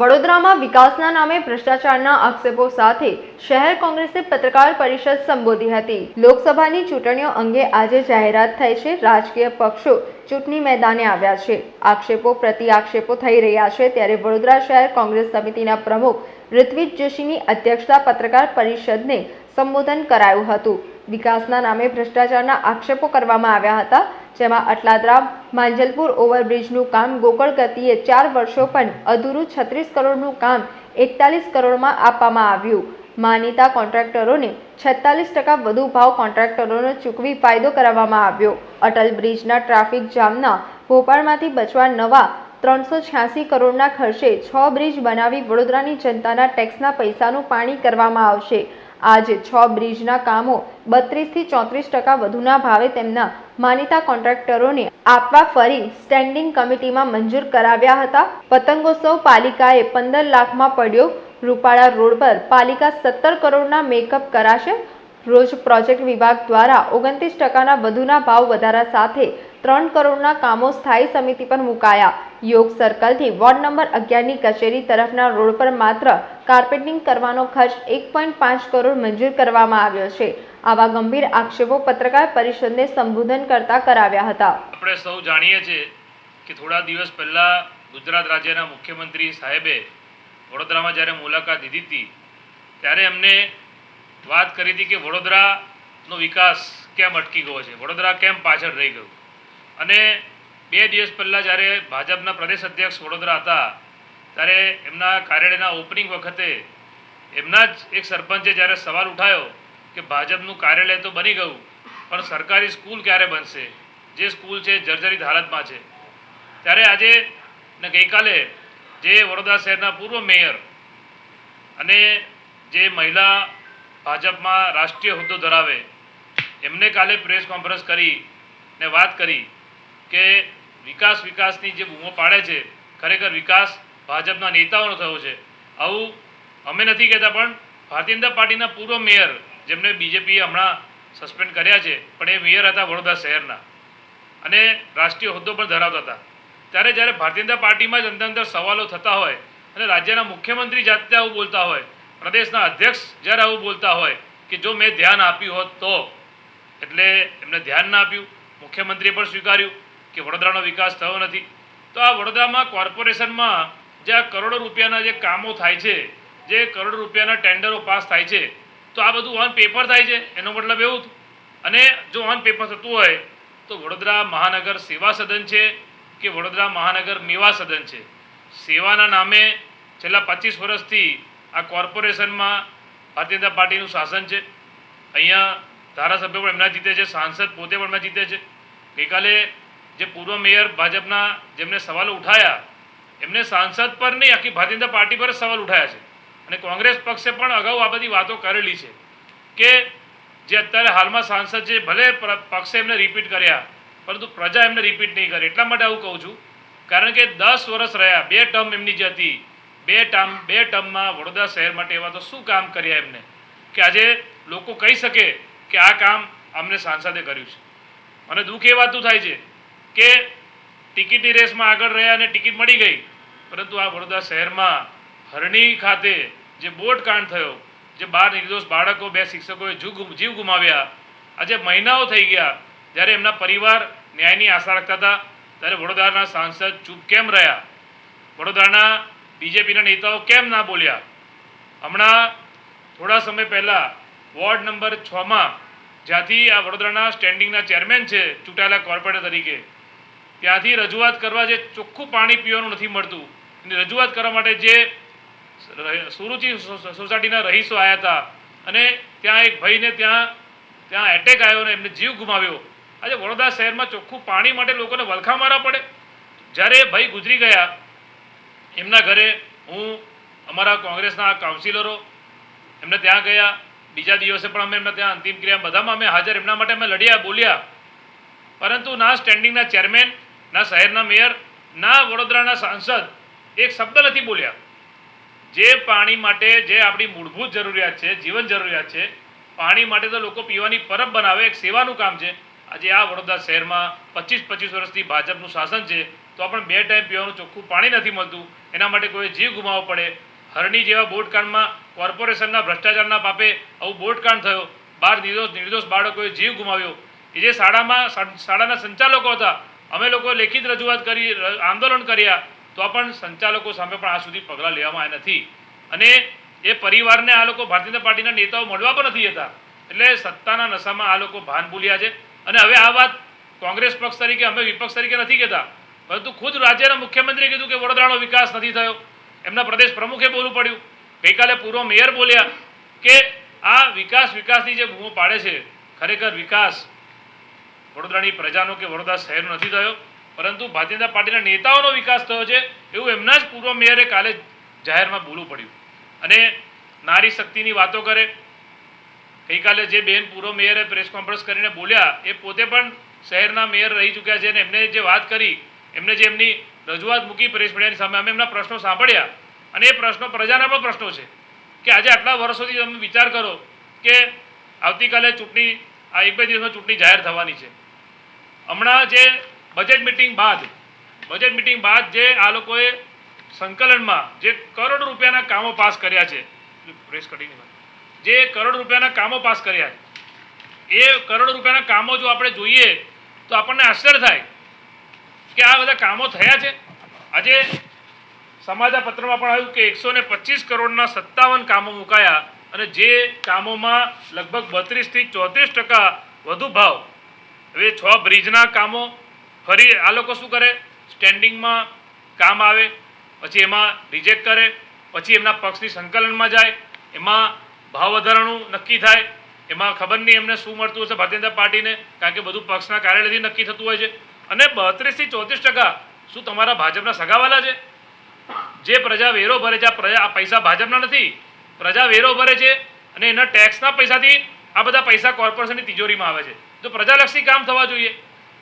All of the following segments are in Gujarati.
વડોદરામાં વિકાસના નામે ભ્રષ્ટાચારના આક્ષેપો સાથે શહેર કોંગ્રેસે પત્રકાર પરિષદ સંબોધી હતી. લોકસભાની ચૂંટણીઓ અંગે આજે જાહેરાત થઈ છે. રાજકીય પક્ષો ચૂંટણી મેદાને આવ્યા છે. આક્ષેપો પ્રતિ આક્ષેપો થઈ રહ્યા છે. ત્યારે વડોદરા શહેર કોંગ્રેસ સમિતિના પ્રમુખ ઋત્વિજ જોશીની અધ્યક્ષતા પત્રકાર પરિષદને સંબોધન કરાયું હતું. વિકાસના નામે ભ્રષ્ટાચારના આક્ષેપો કરવામાં આવ્યા હતા. જેમાં અટલાદરા, માંજલપુર ઓવરબ્રિજનું કામ ગોકળ ગતિએ ચાર વર્ષો પણ અધૂરું છત્રીસ કરોડનું કામ એકતાલીસ કરોડમાં આપવામાં આવ્યું. માનીતા કોન્ટ્રાક્ટરોને છેતાલીસ ટકા વધુ ભાવ કોન્ટ્રાક્ટરોને ચૂકવી ફાયદો કરાવવામાં આવ્યો. અટલ બ્રિજના ટ્રાફિક જામના ભોપાળમાંથી બચવા નવા ત્રણસો છ્યાસી કરોડના ખર્ચે છ બ્રિજ બનાવી વડોદરાની જનતાના ટેક્સના પૈસાનું પાણી કરવામાં આવશે. આજે છ બ્રિજના કામો બત્રીસથી ચોત્રીસ ટકા વધુના ભાવે તેમના માનીતા કોન્ટ્રાક્ટરોને આપવા ફરી સ્ટેન્ડિંગ કમિટીમાં મંજૂર કરાવ્યા હતા. પતંગોત્સવ પાલિકાએ પંદર લાખમાં પડ્યો. રૂપાળા રોડ પર પાલિકા સત્તર કરોડના મેકઅપ કરાશે. રોજ પ્રોજેક્ટ વિભાગ દ્વારા ઓગણત્રીસ ટકાના વધુના ભાવ વધારા સાથે ત્રણ કરોડના કામો સ્થાયી સમિતિ પર મુકાયા. યોગ સર્કલથી વોર્ડ નંબર અગિયારની કચેરી તરફના રોડ પર માત્ર કાર્પેટિંગ કરવાનો ખર્ચ એક પોઈન્ટ પાંચ કરોડ મંજૂર કરવામાં આવ્યો છે. આવા ગંભીર આક્ષેપો પત્રકાર પરિષદને સંબોધન કરતા કરાવ્યા હતા. આપણે સૌ જાણીએ છીએ કે થોડા દિવસ પહેલાં ગુજરાત રાજ્યના મુખ્યમંત્રી સાહેબે વડોદરામાં જ્યારે મુલાકાત લીધી હતી, ત્યારે એમને વાત કરી હતી કે વડોદરાનો વિકાસ કેમ અટકી ગયો છે, વડોદરા કેમ પાછળ રહી ગયું? અને બે દિવસ પહેલાં જ્યારે ભાજપના પ્રદેશ અધ્યક્ષ વડોદરા હતા, ત્યારે એમના કાર્યાલયના ઓપનિંગ વખતે એમના જ એક સરપંચે જ્યારે સવાલ ઉઠાવ્યો કે ભાજપનું કાર્યાલય તો બની ગયું, પણ સરકારી સ્કૂલ ક્યારે બનશે? જે સ્કૂલ છે, જર્જરિત હાલતમાં છે. ત્યારે આજે ને ગઈકાલે જે વડોદરા શહેરના પૂર્વ મેયર અને જે મહિલા ભાજપમાં રાષ્ટ્રીય હોદ્દો ધરાવે, એમને કાલે પ્રેસ કોન્ફરન્સ કરી ને વાત કરી કે વિકાસ વિકાસની જે બૂમો પાડે છે, ખરેખર વિકાસ ભાજપના નેતાઓનો થયો છે. આવું અમે નથી કહેતા, પણ ભારતીય જનતા પાર્ટીના પૂર્વ મેયર જેમને બીજેપીએ હમણાં સસ્પેન્ડ કર્યા છે, પણ એ મેયર હતા વડોદરા શહેરના. અને રાષ્ટ્રીય હોદ્દો પણ ધરાવતા હતા. ત્યારે જ્યારે ભારતીય જનતા પાર્ટીમાં જ અંદર અંદર સવાલો થતા હોય અને રાજ્યના મુખ્યમંત્રી જાતે આવું બોલતા હોય, પ્રદેશના અધ્યક્ષ જ્યારે આવું બોલતા હોય કે જો મેં ધ્યાન આપ્યું હોત તો, એટલે એમને ધ્યાન ના આપ્યું, મુખ્યમંત્રીએ પણ સ્વીકાર્યું કે વડોદરાનો વિકાસ થયો નથી. તો આ વડોદરામાં કોર્પોરેશનમાં જે આ કરોડો રૂપિયાના જે કામો થાય છે, જે કરોડો રૂપિયાના ટેન્ડરો પાસ થાય છે તો આ બધું ઓન પેપર થાય છે. એનો મતલબ એવું અને જો ઓન પેપર થતું હોય, તો વડોદરા મહાનગર સેવા સદન છે કે વડોદરા મહાનગર મેવા સદન છે? સેવાના નામે છેલ્લા પચીસ વર્ષથી આ કોર્પોરેશનમાં ભારતીય જનતા પાર્ટીનું શાસન છે. અહીંયા ધારાસભ્યો પણ એમના જીતે છે, સાંસદ પોતે પણ એમના જીતે છે. ગઈકાલે જે પૂર્વ મેયર ભાજપના જેમને સવાલો ઉઠાયા, એમને સાંસદ પર નહીં, આખી ભારતીય જનતા પાર્ટી પર જ સવાલ ઉઠાયા છે. અને કોંગ્રેસ પક્ષે પણ અગાઉ આ બધી વાતો કરેલી છે કે જે અત્યારે હાલમાં સાંસદ છે, ભલે પક્ષે એમને રિપીટ કર્યા, પરંતુ પ્રજા એમને રિપીટ નહીં કરે. એટલા માટે આવું કહું છું. કારણ કે દસ વર્ષ રહ્યા, બે ટર્મ એમની જે હતી, બે ટર્મ બે ટર્મમાં વડોદરા શહેર માટે એવા તો શું કામ કર્યા એમને? કે આજે લોકો કહી શકે કે આ કામ અમને સાંસદે કર્યું છે. અને દુઃખ એ વાતું થાય છે કે ટિકિટની રેસમાં આગળ રહ્યા અને ટિકિટ મળી ગઈ. પરંતુ આ વડોદરા શહેરમાં હરણી ખાતે જે બોટ કાંડ થયો, જે બાર નિર્દોષ બાળકો, બે શિક્ષકોએ જીવ ગુમ- જીવ ગુમાવ્યા. આજે મહિનાઓ થઈ ગયા. જ્યારે એમના પરિવાર ન્યાયની આશા રાખતા હતા, ત્યારે વડોદરાના સાંસદ ચૂપ કેમ રહ્યા? વડોદરાના બીજેપીના નેતાઓ કેમ ના બોલ્યા? હમણાં થોડા સમય પહેલાં વોર્ડ નંબર છમાં, જ્યાંથી આ વડોદરાના સ્ટેન્ડિંગના ચેરમેન છે, ચૂંટાયેલા કોર્પોરેટર તરીકે, ત્યાંથી રજૂઆત કરવા જે ચોખ્ખું પાણી પીવાનું નથી મળતું, એની રજૂઆત કરવા માટે જે સુરુચિ સોસાયટીના રહીશો આવ્યા હતા. અને ત્યાં એક ભાઈને ત્યાં ત્યાં એટેક આવ્યો અને એમને જીવ ગુમાવ્યો. આજે વડોદરા શહેરમાં ચોખ્ખું પાણી માટે લોકોને વલખા મારવા પડે. જ્યારે એ ભાઈ ગુજરી ગયા, એમના ઘરે હું, અમારા કોંગ્રેસના કાઉન્સિલરો, એમને ત્યાં ગયા. બીજા દિવસે પણ અમે એમને ત્યાં અંતિમ ક્રિયા, બધામાં અમે હાજર. એમના માટે અમે લડ્યા, બોલ્યા. પરંતુ ના સ્ટેન્ડિંગના ચેરમેન ના શહેરના મેયર ના વડોદરાના સાંસદ એક શબ્દ નથી બોલ્યા. જે પાણી માટે જે આપણી મૂળભૂત જરૂરિયાત છે, જીવન જરૂરિયાત છે, પાણી માટે તો લોકો પીવાની પરબ બનાવે, એક સેવાનું કામ છે. આજે આ વડોદરા શહેરમાં પચીસ પચીસ વર્ષથી ભાજપનું શાસન છે, તો પણ બે ટાઈમ પીવાનું ચોખ્ખું પાણી નથી મળતું. એના માટે કોઈ જીવ ગુમાવવો પડે. હરણી જેવા બોટકાંડમાં કોર્પોરેશનના ભ્રષ્ટાચારના પાપે આવું બોટકાંડ થયો. બાર નિર્દોષ નિર્દોષ બાળકોએ જીવ ગુમાવ્યો. એ જે શાળામાં શાળાના સંચાલકો હતા, અમે લોકો લેખિત રજૂઆત કરી આંદોલન કર્યા. તો પણ સંચાલકો સામે પણ આ સુધી પગલાં લેવામાં આવ્યા નથી. અને એ પરિવારને આ લોકો ભારતીય જનતા પાર્ટીના નેતાઓ મળવા પણ નથી જતા એટલે સત્તાના નશામાં આ લોકો ભાન ભૂલ્યા છે. અને હવે આ વાત કોંગ્રેસ પક્ષ તરીકે, અમે વિપક્ષ તરીકે નથી કહેતા. પરંતુ ખુદ રાજ્યના મુખ્યમંત્રીએ કીધું કે વડોદરાનો વિકાસ નથી થયો. એમના પ્રદેશ પ્રમુખે બોલવું પડ્યું. ગઈકાલે પૂર્વ મેયર બોલ્યા કે આ વિકાસ વિકાસની જે બૂમો પાડે છે, ખરેખર વિકાસ વડોદરાની પ્રજાનો કે વડોદરા શહેરનો નથી થયો. પરંતુ ભારતીય જનતા પાર્ટીના નેતાઓનો વિકાસ થયો છે એવું એમના જ પૂર્વ મેયરે કાલે જાહેરમાં બોલવું પડ્યું. અને નારી શક્તિની વાતો કરે. ગઈકાલે જે બેન પૂર્વ મેયરે પ્રેસ કોન્ફરન્સ કરીને બોલ્યા, એ પોતે પણ શહેરના મેયર રહી ચૂક્યા છે અને એમને જે વાત કરી, એમને જે એમની રજૂઆત મૂકી પ્રેસ મીડિયાની સામે, અમે એમના પ્રશ્નો સાંભળ્યા. અને એ પ્રશ્નો પ્રજાના પણ પ્રશ્નો છે કે આજે આટલા વર્ષોથી તમે વિચાર કરો કે આવતીકાલે ચૂંટણી, આ એક બે દિવસમાં ચૂંટણી જાહેર થવાની છે. હમણાં જે બજેટ મિટિંગ બાદ, બજેટ મિટિંગ બાદ જે આ લોકોએ સંકલનમાં જે કરોડ રૂપિયાના કામો પાસ કર્યા છે પ્રેસ કટીની જે કરોડ રૂપિયાના કામો પાસ કર્યા છે, એ કરોડ રૂપિયાના કામો જો આપણે જોઈએ તો આપણને આશ્ચર્ય થાય કે આ બધા કામો થયા છે. આજે સમાચારપત્રમાં પણ આવ્યું કે એકસો ને પચીસ કરોડના સત્તાવન કામો મુકાયા અને જે કામોમાં લગભગ બત્રીસથી ચોત્રીસ ટકા વધુ ભાવ. હવે છ બ્રિજના કામો ફરી આ લોકો શું કરે? સ્ટેન્ડિંગમાં કામ આવે, પછી એમાં રિજેક્ટ કરે, પછી એમના પક્ષની સંકલનમાં જાય, એમાં ભાવ વધારાનું નક્કી થાય, એમાં ખબર નહીં એમને શું મળતું હશે ભારતીય જનતા પાર્ટીને, કારણ કે બધું પક્ષના કાર્યાલયથી નક્કી થતું હોય છે. અને બત્રીસથી ચોત્રીસ ટકા શું તમારા ભાજપના સગાવાલા છે? જે પ્રજા વેરો ભરે છે, આ પ્રજા, આ પૈસા ભાજપના નથી. પ્રજા વેરો ભરે છે અને એના ટેક્સના પૈસાથી આ બધા પૈસા કોર્પોરેશનની તિજોરીમાં આવે છે. તો પ્રજાલક્ષી કામ થવા જોઈએ.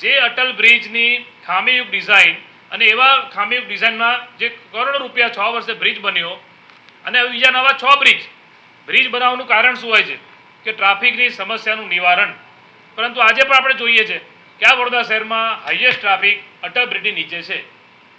જે અટલ બ્રિજની ખામીયુક્ત ડિઝાઇન અને એવા ખામીયુક્ત ડિઝાઇનમાં જે કરોડો રૂપિયા છ વર્ષે બ્રિજ બન્યો અને બીજા નવા છ બ્રિજ બ્રિજ બનાવવાનું કારણ શું હોય છે? કે ટ્રાફિકની સમસ્યાનું નિવારણ. પરંતુ આજે પણ આપણે જોઈએ છે કે આ વડોદરા શહેરમાં હાઈએસ્ટ ટ્રાફિક અટલ બ્રિજની નીચે છે.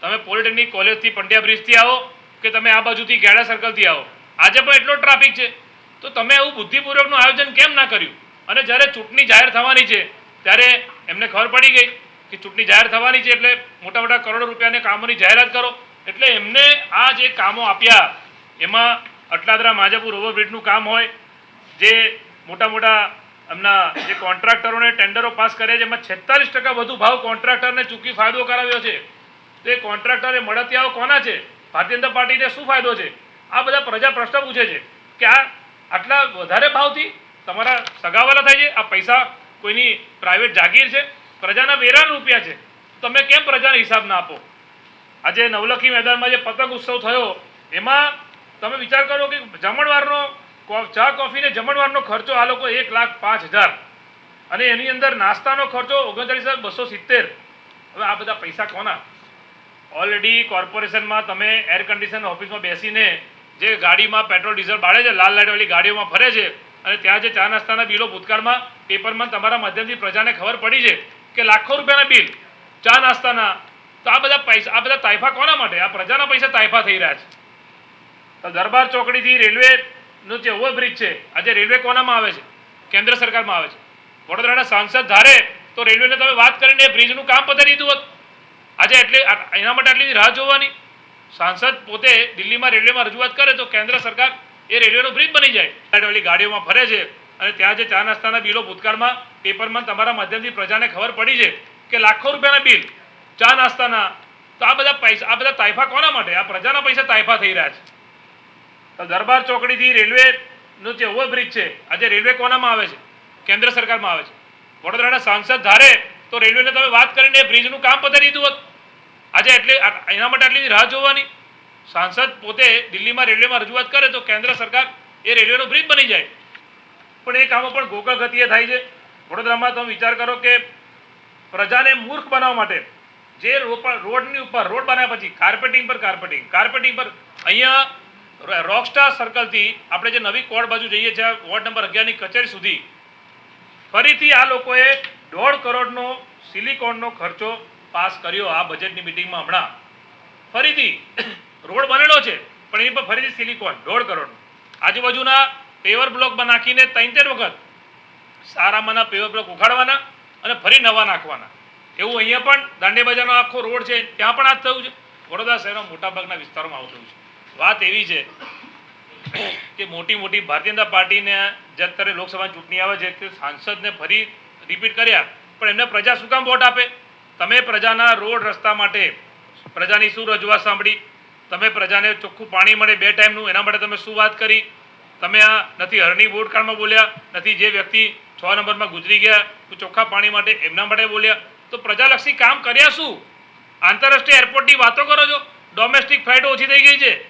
તમે પોલિટેકનિક કોલેજથી પંડ્યા બ્રિજથી આવો કે તમે આ બાજુથી ગેડા સર્કલથી આવો? આજે પણ એટલો ટ્રાફિક છે. તો તમે એવું બુદ્ધિપૂર્વકનું આયોજન કેમ ના કર્યું? અને જ્યારે ચૂંટણી જાહેર થવાની છે ત્યારે એમને ખબર પડી ગઈ કે ચૂંટણી જાહેર થવાની છે એટલે મોટા મોટા કરોડો રૂપિયાને કામોની જાહેરાત કરો. એટલે એમને આ જે કામો આપ્યા, એમાં અટલાદરા માજાપુર ઓવરબ્રિજનું કામ હોય, જે મોટા મોટા એમના જે કોન્ટ્રાક્ટરોને ટેન્ડરો પાસ કર્યા છે, એમાં છેતાલીસ ટકા વધુ ભાવ કોન્ટ્રાક્ટરને ચૂકી ફાયદો કરાવ્યો છે. તો એ કોન્ટ્રાક્ટરે મળતિયાઓ કોના છે? ભારતીય જનતા પાર્ટીને શું ફાયદો છે? આ બધા પ્રજા પ્રશ્ન પૂછે છે કે આ આટલા વધારે ભાવથી તમારા સગાવાલા થાય છે? આ પૈસા કોઈની પ્રાઇવેટ જાગીર છે, પ્રજાના વેરા રૂપિયા છે. તમે કેમ પ્રજાને હિસાબ ના આપો? આજે નવલખી મેદાનમાં જે પતંગ ઉત્સવ થયો, એમાં તમે વિચાર કરો કે જમણવારનો ચા, કોફીને જમણવારનો ખર્ચો આ લોકો એક લાખ પાંચ હજાર. અને એની અંદર નાસ્તાનો ખર્ચો ઓગણચાલીસ હજાર બસો સિત્તેર. હવે આ બધા પૈસા કોના? ઓલરેડી કોર્પોરેશનમાં તમે એર કન્ડિશન ઓફિસમાં બેસીને જે ગાડીમાં પેટ્રોલ ડીઝલ બાળે છે, લાલ લાઇટવાળી ગાડીઓમાં ફરે છે અને ત્યાં જે ચા નાસ્તાના બિલો ભૂતકાળમાં પેપરમાં તમારા માધ્યમથી પ્રજાને ખબર પડી છે કે લાખો રૂપિયાના બિલ, ચા નાસ્તાના, તો આ બધા પૈસા, આ બધા તાઇફા કોના માટે? આ પ્રજાના પૈસા તાઇફા થઈ રહ્યા છે. તો દરબાર ચોકડીથી રેલવેનો જે ઓવરબ્રિજ છે, આજે રેલવે કોનામાં આવે છે? કેન્દ્ર સરકારમાં આવે છે. વડોદરાના સાંસદ ધારે તો રેલવેને તમે વાત કરીને બ્રિજનું કામ પતાવી દીધું હોત. આજે એટલે એના માટે આટલી રાહ જોવાની. સાંસદ પોતે દિલ્હીમાં રેલવેમાં રજૂઆત કરે તો કેન્દ્ર સરકાર એ રેલવેનો બ્રિજ બની જાય. લાઇટવાળી ગાડીઓમાં ફરે છે અને ત્યાં જે ચા નાસ્તાના બિલો ભૂતકાળમાં પેપરમાં તમારા માધ્યમથી પ્રજાને ખબર પડી છે કે લાખો રૂપિયાના બિલ, ચા નાસ્તાના, તો આ બધા પૈસા, આ બધા તાયફા કોના માટે? આ પ્રજાના પૈસા તાયફા થઈ રહ્યા છે. તો દરબાર ચોકડીથી રેલવેનો જે ઓવરબ્રિજ છે, આજે રેલવે કોનામાં આવે છે? કેન્દ્ર સરકારમાં આવે છે. વડોદરાના સાંસદ ધારે તો રેલવેને તમે વાત કરીને એ બ્રિજનું કામ પતાવી દીધું હોત. આજે એટલે એના માટે આટલી રાહ જોવાની? સાંસદ પોતે દિલ્હીમાં રેલવેમાં રજૂઆત કરે તો કેન્દ્ર સરકાર એ રેલવેનો બ્રિજ બની જાય. પણ એ કામો પણ ગોકળ ગતિએ થાય છે. વડોદરામાં તમે વિચાર કરો કે પ્રજાને મૂર્ખ બનાવવા માટે જે રોડની ઉપર રોડ બનાવ્યા પછી કાર્પેટિંગ પર કાર્પેટિંગ કાર્પેટિંગ પર અહીંયા રોકસ્ટાર સર્કલથી આપણે જે નવી કોર્ટ બાજુ જઈએ છીએ વોર્ડ નંબર અગિયારની કચેરી સુધી, ફરીથી આ લોકોએ દોઢ કરોડનો સિલિકોનનો ખર્ચો પાસ કર્યો આ બજેટની મિટિંગમાં હમણાં. ફરીથી રોડ બનેલો છે, પણ એની પર ફરીથી સિલિકોન દોઢ કરોડનું. આજુબાજુના પેવર બ્લોક નાખીને ત્રણ વખત સારામાંના પેવર બ્લોક ઉખાડવાના અને ફરી નવા નાખવાના. એવું અહીંયા પણ દાંડી બજારનો આખો રોડ છે, ત્યાં પણ આ થયું છે. વડોદરા શહેરના મોટાભાગના વિસ્તારોમાં આવું થયું છે. વાત એવી છે કે મોટી મોટી ભારતીય જનતા પાર્ટીને જે અત્યારે લોકસભા ચૂંટણી આવે છે, તે સાંસદને ફરી રિપીટ કર્યા, પણ એમને પ્રજા શું કામ વોટ આપે? તમે પ્રજાના રોડ રસ્તા માટે પ્રજાની શું રજૂઆત સાંભળી? તમે પ્રજાને ચોખ્ખું પાણી મળે બે ટાઈમનું, એના માટે તમે શું વાત કરી? તમે આ નથી હરણી બોર્ડકાળમાં બોલ્યા, નથી જે વ્યક્તિ છ નંબરમાં ગુજરી ગયા ચોખ્ખા પાણી માટે એમના માટે બોલ્યા. તો પ્રજાલક્ષી કામ કર્યા શું? આંતરરાષ્ટ્રીય એરપોર્ટની વાતો કરો છો? ડોમેસ્ટિક ફ્લાઇટો ઓછી થઈ ગઈ છે.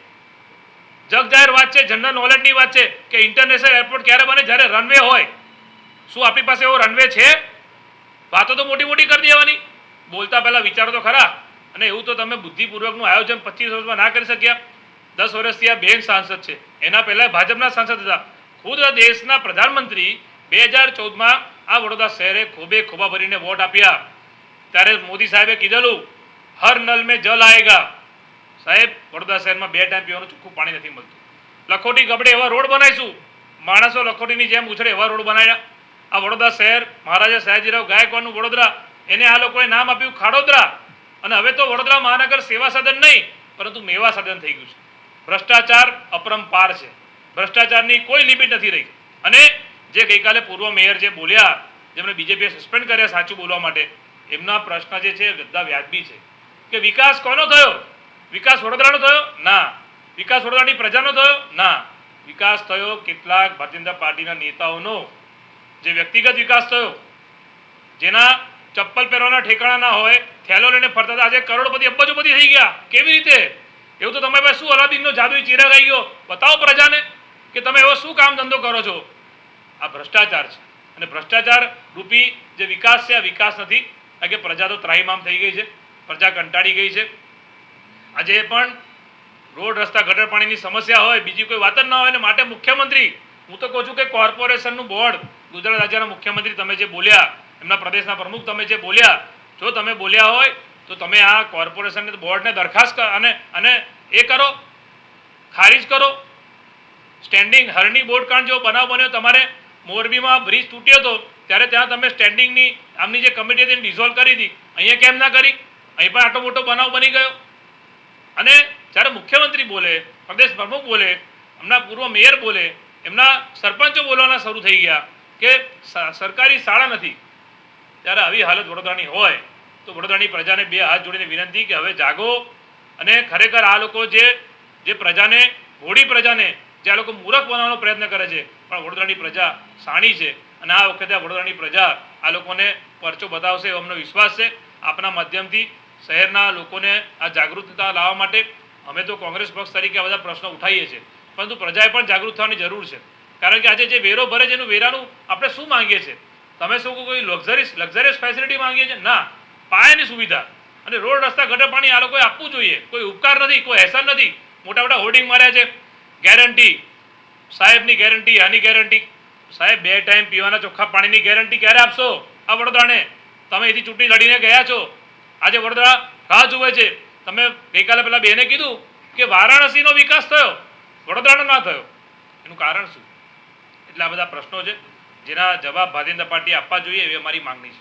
જગજાહેર વાત છે જનરલ નોલેજની વાત છે કે ઇન્ટરનેશનલ એરપોર્ટ ક્યારે બને? જ્યારે રનવે હોય. શું આપણી પાસે એવો રનવે છે? વાતો તો મોટી મોટી કરી દેવાની. બોલતા પહેલાં વિચારો તો ખરા. અને એવું તો તમે બુદ્ધિપૂર્વકનું આયોજન પચીસ વર્ષમાં ના કરી શક્યા. દસ વર્ષથી આ બેન સાંસદ છે. એના પહેલા ભાજપના સાંસદ હતા. ખુદ દેશના પ્રધાનમંત્રી બે હજાર ચૌદમાં આ વડોદરા શહેરે ખોબે ખોબા ભરીને વોટ આપ્યા. ત્યારે મોદી સાહેબે કીધેલું, હર નલ મેં જલ આએગા સાહેબ, વડોદરા શહેરમાં બે ટાઈમ પીવાનું ચોખ્ખું પાણી નથી મળતું. લખોટી ગબડે એવા રોડ બનાવીશું. માણસો લખોટીની જેમ ઉછળે એવા રોડ બનાવ્યા. આ વડોદરા શહેર મહારાજા સયાજીરાવ ગાયકવાડનું વડોદરા. એને આ લોકોએ નામ આપ્યું ખાડોદરા. અને હવે તો વડોદરા મહાનગર સેવા સદન નહીં, પરંતુ મેવા સદન થઈ ગયું છે. ભ્રષ્ટાચાર અપરંપાર છે. ભ્રષ્ટાચારની કોઈ લિમિટ નથી રહી. અને જે ગઈકાલે પૂર્વ મેયર જે બોલ્યા, જેમણે બીજેપીએ સસ્પેન્ડ કર્યા સાચું બોલવા માટે, એમના પ્રશ્ન જે છે બધા વ્યાજબી છે. કે વિકાસ કોનો થયો? વિકાસ વડોદરાનો થયો? ના. વિકાસ વડોદરાની પ્રજાનો થયો? ના. વિકાસ થયો કેટલાક ભારતીય જનતા પાર્ટીના નેતાઓનો. જે વ્યક્તિગત વિકાસ થયો, જેના ચપ્પલ પહેરવાના ઠેકાણા ના હોય, થેલો લઈને ફરતા હતા. આજે કરોડપતિ અબજોપતિ થઈ ગયા. કેવી રીતે? એવું તો તમારી પાસે શું અલાદીનનો જાદુઈ ચિરાગ આવી ગયો? બતાવો પ્રજાને કે તમે એવો શું કામ ધંધો કરો છો? આ ભ્રષ્ટાચાર છે. અને ભ્રષ્ટાચાર રૂપી જે વિકાસ છે, આ વિકાસ નથી. કારણ કે પ્રજા તો ત્રાહીમામ થઈ ગઈ છે. પ્રજા કંટાળી ગઈ છે. આજે પણ રોડ, રસ્તા, ગટર પાણીની સમસ્યા હોય, બીજી કોઈ વાત જ ના હોય. ને માટે મુખ્યમંત્રી, હું તો કહું છું કે કોર્પોરેશનનું બોર્ડ, ગુજરાત રાજ્યના મુખ્યમંત્રી તમે જે બોલ્યા એમના પ્રદેશના પ્રમુખ તમે જે બોલ્યા, જો તમે બોલ્યા હોય, તો તમે આ કોર્પોરેશન બોર્ડને દરખાસ્ત અને અને એ કરો, ખારીજ કરો. સ્ટેન્ડિંગ હરણી બોર્ડ કાંડ જો બનાવ બન્યો, તમારે મોરબીમાં બ્રિજ તૂટ્યો હતો ત્યારે ત્યાં તમે સ્ટેન્ડિંગની આમની જે કમિટી હતી ડિઝોલ્વ કરી હતી અહીંયા કેમ ના કરી? અહીં પણ આટલો મોટો બનાવ બની ગયો. અને જ્યારે મુખ્યમંત્રી બોલે, પ્રદેશ પ્રમુખ બોલે, એમના પૂર્વ મેયર બોલે, એમના સરપંચો બોલવાના શરૂ થઈ ગયા કે સરકારી શાળા નથી. ત્યારે આવી હાલત વડોદરાની હોય તો વડોદરાની પ્રજાને બે હાથ જોડીને વિનંતી કે હવે જાગો. અને ખરેખર આ લોકો જે જે પ્રજાને હોળી પ્રજાને, જે આ લોકો મૂરખ બનાવવાનો પ્રયત્ન કરે છે, પણ વડોદરાની પ્રજા સાણી છે. અને આ વખતે આ વડોદરાની પ્રજા આ લોકોને પરચો બતાવશે એવો અમને વિશ્વાસ છે. આપના માધ્યમથી શહેરના લોકોને આ જાગૃતતા લાવવા માટે અમે તો કોંગ્રેસ પક્ષ તરીકે આ બધા પ્રશ્નો ઉઠાવીએ છીએ. પરંતુ પ્રજાએ પણ જાગૃત થવાની જરૂર છે. કારણ કે આજે જે વેરો ભરે છે એનું વેરાનું આપણે શું માંગીએ છીએ? તમે શું કોઈ લક્ઝરીસ લક્ઝરિયસ ફેસિલિટી માંગીએ છીએ? ના. પાયાની સુવિધા. અને રોડ, રસ્તા, ગટર, પાણી આ લોકોએ આપવું જોઈએ. કોઈ ઉપકાર નથી, કોઈ અહેસાન નથી. મોટા મોટા હોર્ડિંગ માર્યા છે. ગેરંટી સાહેબની ગેરંટી આની ગેરંટી સાહેબ, બે ટાઈમ પીવાના ચોખ્ખા પાણીની ગેરંટી ક્યારે આપશો? આ વડોદરાને. તમે એથી ચૂંટણી લડીને ગયા છો. આજે વડોદરા રાહ જુએ છે. તમે ગઈકાલે પહેલાં બેને કીધું કે વારાણસીનો વિકાસ થયો. વડોદરાનો ના થયો. એનું કારણ શું? એટલે બધા પ્રશ્નો છે. જેના જવાબ ભારતીય જનતા પાર્ટી આપવા જોઈએ એવી અમારી માંગણી છે.